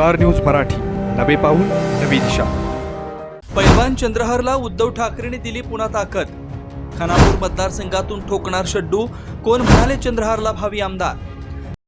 Star news Marathi. नवे पाऊल नवी दिशा. पैलवान चंद्रहारला उद्धव ठाकरेंनी दिली पुन्हा ताकद. खानापूर मतदारसंघातून ठोकणार शड्डू. कोण म्हणाले चंद्रहारला भावी आमदार?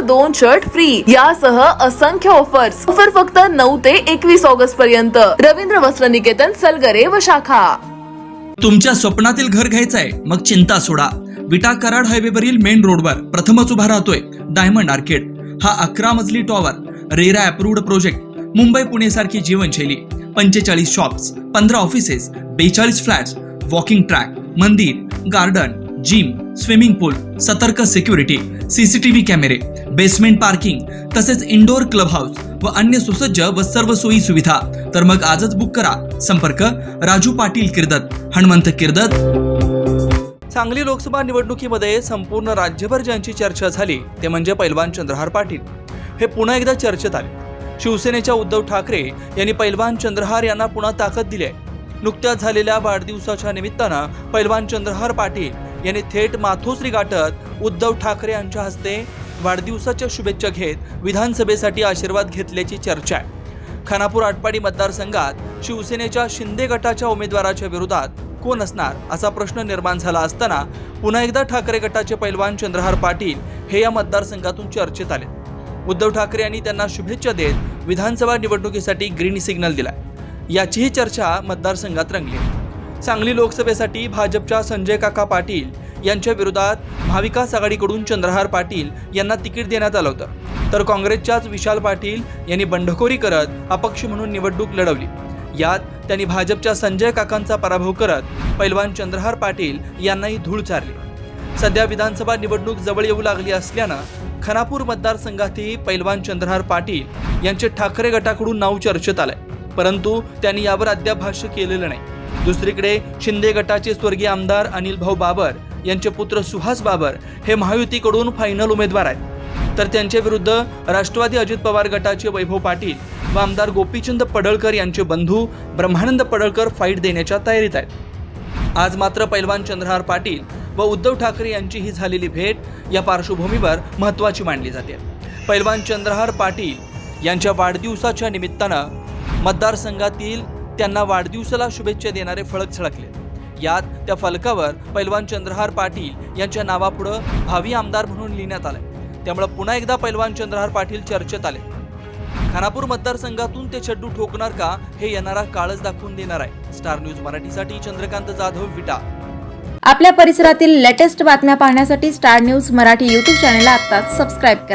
दोन शर्ट फ्री यासह असंख्य ऑफर्स ऑफर फक्त नऊ ते एकवीस ऑगस्ट पर्यंत. रवींद्र वस्त्र निकेतन सलगरे व शाखा. तुमच्या स्वप्नातील घर घ्यायचंय मग चिंता सोडा. विटा कराड हायवेवरील मेन रोडवर प्रथमच उभा राहतोय डायमंड आर्केड. हा अकरा मजली tower RERA approved project Mumbai Pune सारखी जीवनशैली. पंचेचाळीस शॉप्स पंधरा ऑफिसेस बेचाळीस फ्लॅट्स वॉकिंग ट्रॅक मंदिर गार्डन जिम स्विमिंग पूल सतर्क सिक्युरिटी सीसीटीव्ही कॅमेरे बेसमेंट पार्किंग तसेच इंडोर क्लब हाऊस व अन्य सुसज्ज व सर्व सोयी सुविधा. तर मग आजच बुक करा. संपर्क राजू पाटील किर्दत हनुमंत किर्दत. सांगली लोकसभा निवडणुकीमध्ये संपूर्ण राज्यभर ज्यांची चर्चा झाली ते म्हणजे पैलवान चंद्रहार पाटील. हे पुन्हा एकदा चर्चेत आले. शिवसेनेच्या उद्धव ठाकरे यांनी पैलवान चंद्रहार यांना पुन्हा ताकद दिली आहे. नुकत्याच झालेल्या वाढदिवसाच्या निमित्तानं पैलवान चंद्रहार पाटील यांनी थेट माथोश्री गाठत उद्धव ठाकरे यांच्या हस्ते वाढदिवसाच्या शुभेच्छा घेत विधानसभेसाठी आशीर्वाद घेतल्याची चर्चा आहे. खानापूर आटपाडी मतदारसंघात शिवसेनेच्या शिंदे गटाच्या उमेदवाराच्या विरोधात कोण असणार असा प्रश्न निर्माण झाला असताना पुन्हा एकदा ठाकरे गटाचे पैलवान चंद्रहार पाटील हे या मतदारसंघातून चर्चेत आले. उद्धव ठाकरे यांनी त्यांना शुभेच्छा देत विधानसभा निवडणुकीसाठी ग्रीन सिग्नल दिला याचीही चर्चा मतदारसंघात रंगली. सांगली लोकसभेसाठी भाजपच्या संजय काका पाटील यांच्या विरोधात महाविकास आघाडीकडून चंद्रहार पाटील यांना तिकीट देण्यात आलं होतं. तर काँग्रेसच्याच विशाल पाटील यांनी बंडखोरी करत अपक्ष म्हणून निवडणूक लढवली. यात त्यांनी भाजपच्या संजय काकांचा पराभव करत पैलवान चंद्रहार पाटील यांनाही धूळ चारली. सध्या विधानसभा निवडणूक जवळ येऊ लागली असल्यानं खानापूर मतदारसंघातही पैलवान चंद्रहार पाटील यांचे ठाकरे गटाकडून नाव चर्चेत आलंय. परंतु त्यांनी यावर अद्याप भाष्य केलेलं नाही. दुसरीकडे शिंदे गटाचे स्वर्गीय आमदार अनिल भाऊ बाबर यांचे पुत्र सुहास बाबर हे महायुतीकडून फायनल उमेदवार आहेत. तर त्यांच्या विरुद्ध राष्ट्रवादी अजित पवार गटाचे वैभव पाटील व आमदार गोपीचंद पडळकर यांचे बंधू ब्रह्मानंद पडळकर फाईट देण्याच्या तयारीत आहेत. आज मात्र पैलवान चंद्रहार पाटील व उद्धव ठाकरे यांची ही झालेली भेट या पार्श्वभूमीवर महत्त्वाची मानली जाते. पैलवान चंद्रहार पाटील यांच्या वाढदिवसाच्या निमित्तानं मतदारसंघातील त्यांना वाढदिवसाला शुभेच्छा देणारे फलक झळकले यात त्या फलकावर पैलवान चंद्रहार पाटील यांच्या नावापुढं भावी आमदार म्हणून लिहिण्यात आलंय. त्यामुळे पुन्हा एकदा पैलवान चंद्रहार पाटील चर्चेत आले. खानापूर मतदारसंघातून ते चड्डू ठोकणार का हे येणारा काळच दाखवून देणार आहे. स्टार न्यूज मराठीसाठी चंद्रकांत जाधव विटा. आपल्या परिसरातील लेटेस्ट बातम्या पाहण्यासाठी स्टार न्यूज मराठी यूट्यूब चॅनलला आत्ताच सबस्क्राईब करा.